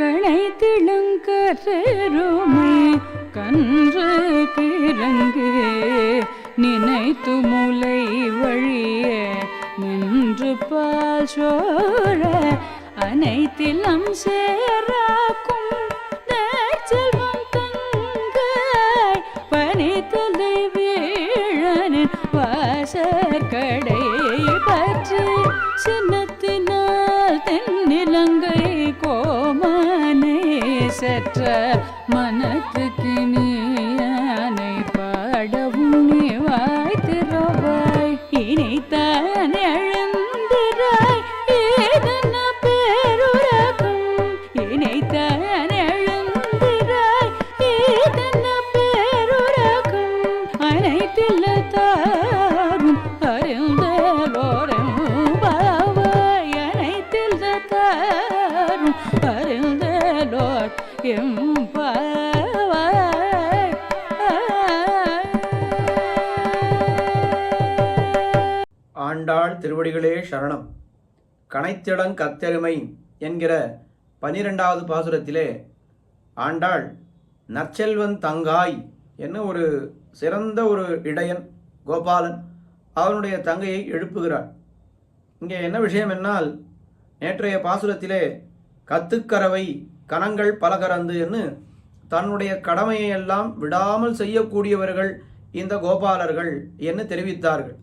கணை திளங்கருமை கன்று கிறங்கு நினைத்து முலை வழிய நின்று பால் சோழ அனைத்திலம் சேராக்கும் திருவடிகளே சரணம். கனைத்திடங் கத்தெருமை என்கிற பனிரெண்டாவது பாசுரத்திலே ஆண்டாள் நற்செல்வன் தங்காய் என்ன ஒரு சிறந்த ஒரு இடையன் கோபாலன் அவனுடைய தங்கையை எழுப்புகிறாள் இங்கே என்ன விஷயம் என்னால் நேற்றைய பாசுரத்திலே கத்துக்கரவை கணங்கள் பலகரந்து என்று தன்னுடைய கடமையை எல்லாம் விடாமல் செய்யக்கூடியவர்கள் இந்த கோபாலர்கள் என்று தெரிவித்தார்கள்.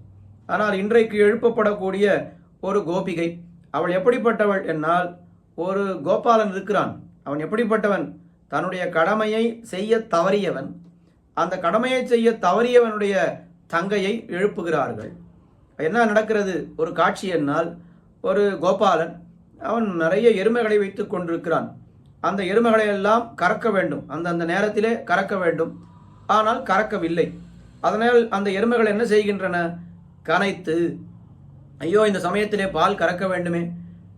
ஆனால் இன்றைக்கு எழுப்பப்படக்கூடிய ஒரு கோபிகை. அவள் எப்படிப்பட்டவள் என்னால் ஒரு கோபாலன் இருக்கிறான். அவன் எப்படிப்பட்டவன்? தன்னுடைய கடமையை செய்ய தவறியவன். அந்த கடமையை செய்ய தவறியவனுடைய தங்கையை எழுப்புகிறார்கள். என்ன நடக்கிறது? ஒரு காட்சி என்னால் ஒரு கோபாலன். அவன் நிறைய எருமைகளை வைத்து கொண்டிருக்கிறான். அந்த எருமைகளை எல்லாம் கறக்க வேண்டும். அந்த அந்த நேரத்திலே கறக்க வேண்டும். ஆனால் கறக்கவில்லை. அதனால் அந்த எருமைகள் என்ன செய்கின்றன? கனைத்து ஐயோ இந்த சமயத்திலே பால் கறக்க வேண்டுமே.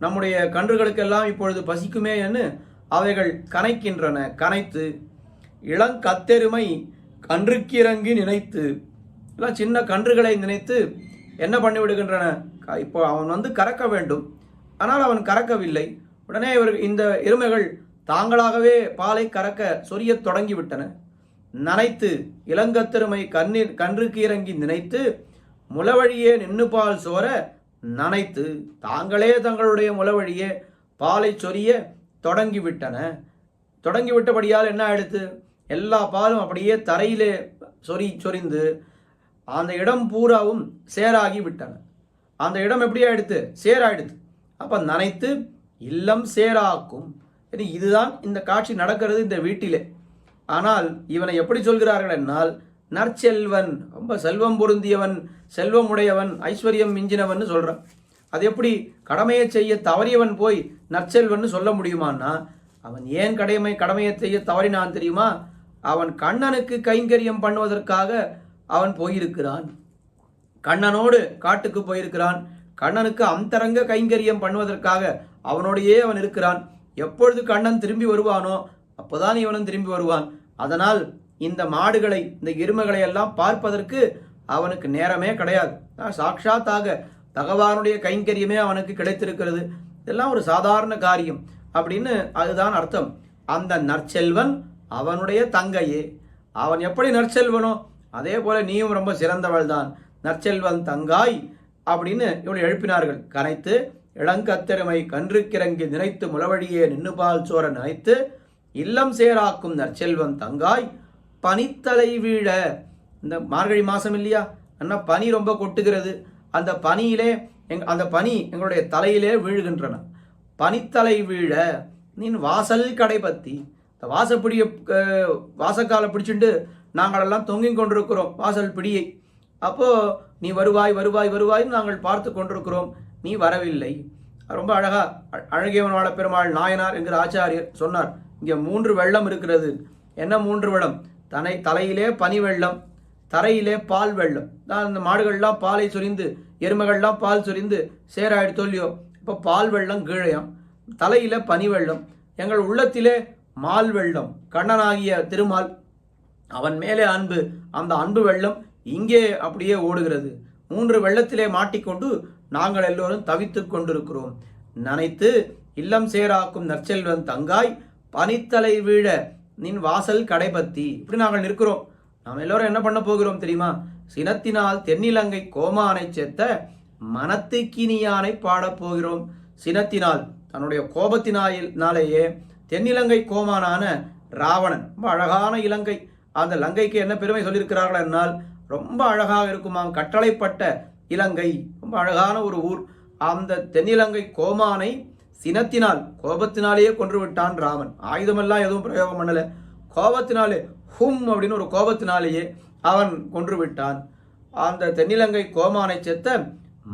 நம்முடைய கன்றுகளுக்கெல்லாம் இப்பொழுது பசிக்குமே என்று அவைகள் கனைக்கின்றன. கனைத்து இளங்கத்தெருமை கன்றுக்கிறங்கி நினைத்து எல்லாம் சின்ன கன்றுகளை நினைத்து என்ன பண்ணி விடுகின்றன இப்போ அவன் வந்து கறக்க வேண்டும். ஆனால் அவன் கறக்கவில்லை. உடனே இவர் இந்த எருமைகள் தாங்களாகவே பாலை கறக்க சொரியத் தொடங்கிவிட்டன. நனைத்து இளங்கத்தெருமை கண்ணீர் கன்றுக்கு இறங்கி நினைத்து முளவழியே நின்று பால் சோர நனைத்து தாங்களே தங்களுடைய முளவழியே பாலை சொரிய தொடங்கிவிட்டன. தொடங்கிவிட்டபடியால் என்ன ஆயிடுத்து? எல்லா பாலும் அப்படியே தரையிலே சொறி சொரிந்து அந்த இடம் பூராவும் சேராகி விட்டன. அந்த இடம் எப்படி ஆயிடுத்து? சேராயிடுத்து. அப்போ நனைத்து இல்லம் சேராக்கும். இதுதான் இந்த காட்சி நடக்கிறது இந்த வீட்டிலே. ஆனால் இவனை எப்படி சொல்கிறார்கள் என்னால்? நற்செல்வன் ரொம்ப செல்வம் பொருந்தியவன் செல்வம் உடையவன் ஐஸ்வர்யம் மிஞ்சினவன் சொல்கிறான் அது எப்படி கடமையை செய்ய தவறியவன் போய் நற்செல்வன் சொல்ல முடியுமான்னா அவன் ஏன் கடமை கடமையை செய்ய தவறினான் தெரியுமா? அவன் கண்ணனுக்கு கைங்கரியம் பண்ணுவதற்காக அவன் போயிருக்கிறான். கண்ணனோடு காட்டுக்கு போயிருக்கிறான். கண்ணனுக்கு அந்தரங்க கைங்கரியம் பண்ணுவதற்காக அவனோடையே அவன் இருக்கிறான். எப்பொழுது கண்ணன் திரும்பி வருவானோ அப்போதான் இவனும் திரும்பி வருவான். அதனால் இந்த மாடுகளை இந்த எருமைகளை எல்லாம் பார்ப்பதற்கு அவனுக்கு நேரமே கிடையாது. சாட்சாத்தாக பகவானுடைய கைங்கரியமே அவனுக்கு கிடைத்திருக்கிறது. இதெல்லாம் ஒரு சாதாரண காரியம் அப்படின்னு அதுதான் அர்த்தம். அந்த நற்செல்வன் அவனுடைய தங்கையே. அவன் எப்படி நற்செல்வனோ அதே போல நீயும் ரொம்ப சிறந்தவள் தான் நற்செல்வன் தங்காய் அப்படின்னு இவனை எழுப்பினார்கள். கனைத்து இளங்கத்தெருமை கன்றுக்கிறங்கி நினைத்து முளவழியே நின்னுபால் சோர நினைத்து இல்லம் சேராக்கும் நற்செல்வன் தங்காய் பனித்தலை வீழ. இந்த மார்கழி மாதம் இல்லையா? அண்ணா பனி ரொம்ப கொட்டுகிறது. அந்த பனியிலே எங் அந்த பனி எங்களுடைய தலையிலே வீழுகின்றன. பனித்தலை வீழ நீ வாசல் கடை பற்றி இந்த வாசப்பிடிய வாசக்காலை பிடிச்சிட்டு நாங்களெல்லாம் தொங்கிக் கொண்டிருக்கிறோம் வாசல் பிடியை. அப்போது நீ வருவாய் வருவாய் வருவாய் நாங்கள் பார்த்து கொண்டிருக்கிறோம். நீ வரவில்லை. ரொம்ப அழகா அ- அழகியவன் வாழ பெருமாள் நாயனார் என்கிற ஆச்சாரியர் சொன்னார். இங்கே மூன்று வெள்ளம் இருக்கிறது. என்ன மூன்று வெள்ளம்? தனை தலையிலே பனி வெள்ளம் தரையிலே பால் வெள்ளம். தான் இந்த மாடுகள்லாம் பாலை சொரிந்து எருமைகள்லாம் பால் சொரிந்து சேராயிடு தொல்லியோ இப்போ பால் வெள்ளம் கீழையாம் தலையில பனி வெள்ளம் எங்கள் உள்ளத்திலே மால் வெள்ளம். கண்ணனாகிய திருமால் அவன் மேலே அன்பு அந்த அன்பு வெள்ளம் இங்கே அப்படியே ஓடுகிறது. மூன்று வெள்ளத்திலே மாட்டிக்கொண்டு நாங்கள் எல்லோரும் தவித்து கொண்டிருக்கிறோம். நனைத்து இல்லம் சேராக்கும் நற்செல்வன் தங்காய் பனித்தலை வீழ நின் வாசல் கடைபத்தி. இப்படி நாங்கள் நிற்கிறோம். நாம் எல்லோரும் என்ன பண்ண போகிறோம் தெரியுமா? சினத்தினால் தென்னிலங்கை கோமானை சேர்த்த மனத்துக்கினியானை பாடப் போகிறோம். சினத்தினால் தன்னுடைய கோபத்தினாலேயே தென்னிலங்கை கோமானான ராவணன் ரொம்ப அழகான இலங்கை. அந்த லங்கைக்கு என்ன பெருமை சொல்லியிருக்கிறார்கள் என்னால் ரொம்ப அழகாக இருக்குமாம். கட்டளைப்பட்ட இலங்கை ரொம்ப அழகான ஒரு ஊர். அந்த தென்னிலங்கை கோமானை சினத்தினால் கோபத்தினாலேயே கொன்று விட்டான் ராமன். ஆயுதமெல்லாம் எதுவும் பிரயோகம் பண்ணலை. கோபத்தினாலே ஹும் அப்படின்னு ஒரு கோபத்தினாலேயே அவன் கொன்று விட்டான் அந்த தென்னிலங்கை கோமானை செத்த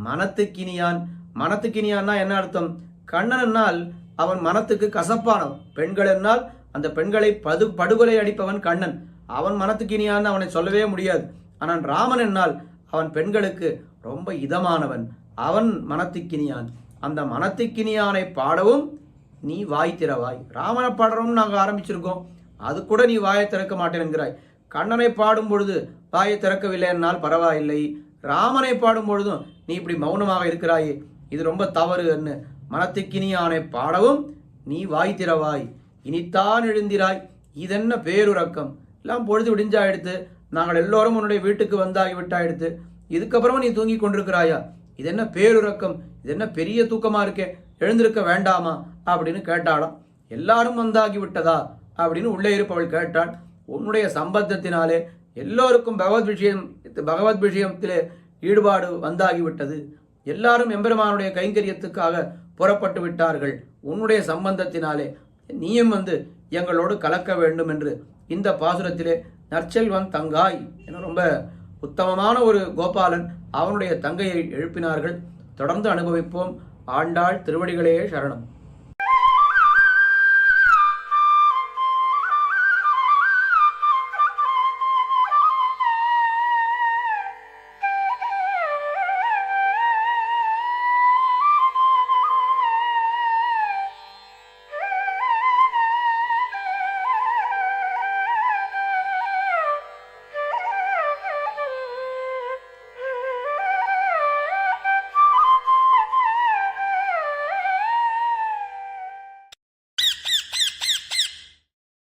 மனத்துக்கினியான். மனத்துக்கினியான்னா என்ன அர்த்தம்? கண்ணனால் அவன் மனத்துக்கு கசப்பானவன். பெண்கள் என்னால் அந்த பெண்களை பது படுகொலை அடிப்பவன் கண்ணன். அவன் மனத்துக்கினியான்னு அவனை சொல்லவே முடியாது. ஆனால் ராமன் என்னால் அவன் பெண்களுக்கு ரொம்ப இதமானவன். அவன் மனத்துக்கினியான். அந்த மனத்துக்கினியானை பாடவும் நீ வாய் திறவாய். ராமனை பாடுறோம்னு நாங்கள் ஆரம்பிச்சிருக்கோம். அது கூட நீ வாயை திறக்க மாட்டேன்கிறாய் கண்ணனை பாடும் பொழுது வாயை திறக்கவில்லை என்னால் பரவாயில்லை. ராமனை பாடும் பொழுதும் நீ இப்படி மௌனமாக இருக்கிறாயே. இது ரொம்ப தவறு என்ன மனத்துக்கினியானை பாடவும் நீ வாய் திறவாய். இனித்தான் எழுந்திராய். இதென்ன பேருறக்கம். எல்லாம் பொழுது விடிஞ்சாயிடுத்து. நாங்கள் எல்லோரும் உன்னுடைய வீட்டுக்கு வந்தாகி விட்டாயிடுத்து இதுக்கப்புறமும் நீ தூங்கி கொண்டிருக்கிறாயா? இதென்ன பேருறக்கம். இது என்ன பெரிய தூக்கமாக இருக்கே? எழுந்திருக்க வேண்டாமா? அப்படின்னு கேட்டாளாம். எல்லாரும் வந்தாகி விட்டதா? அப்படின்னு உள்ளே இருப்பவள் கேட்டாள். உன்னுடைய சம்பந்தத்தினாலே எல்லோருக்கும் பகவத் விஷயம் பகவத் விஷயத்திலே ஈடுபாடு வந்தாகிவிட்டது எல்லாரும் எம்பெருமானுடைய கைங்கரியத்துக்காக புறப்பட்டு விட்டார்கள். உன்னுடைய சம்பந்தத்தினாலே நீயும் வந்து எங்களோடு கலக்க வேண்டும் என்று இந்த பாசுரத்திலே நற்செல்வன் தங்காய் என ரொம்ப உத்தமமான ஒரு கோபாலன் அவனுடைய தங்கையை எழுப்பினார்கள். தொடர்ந்து அனுபவிப்போம். ஆண்டாள் திருவடிகளே சரணம்.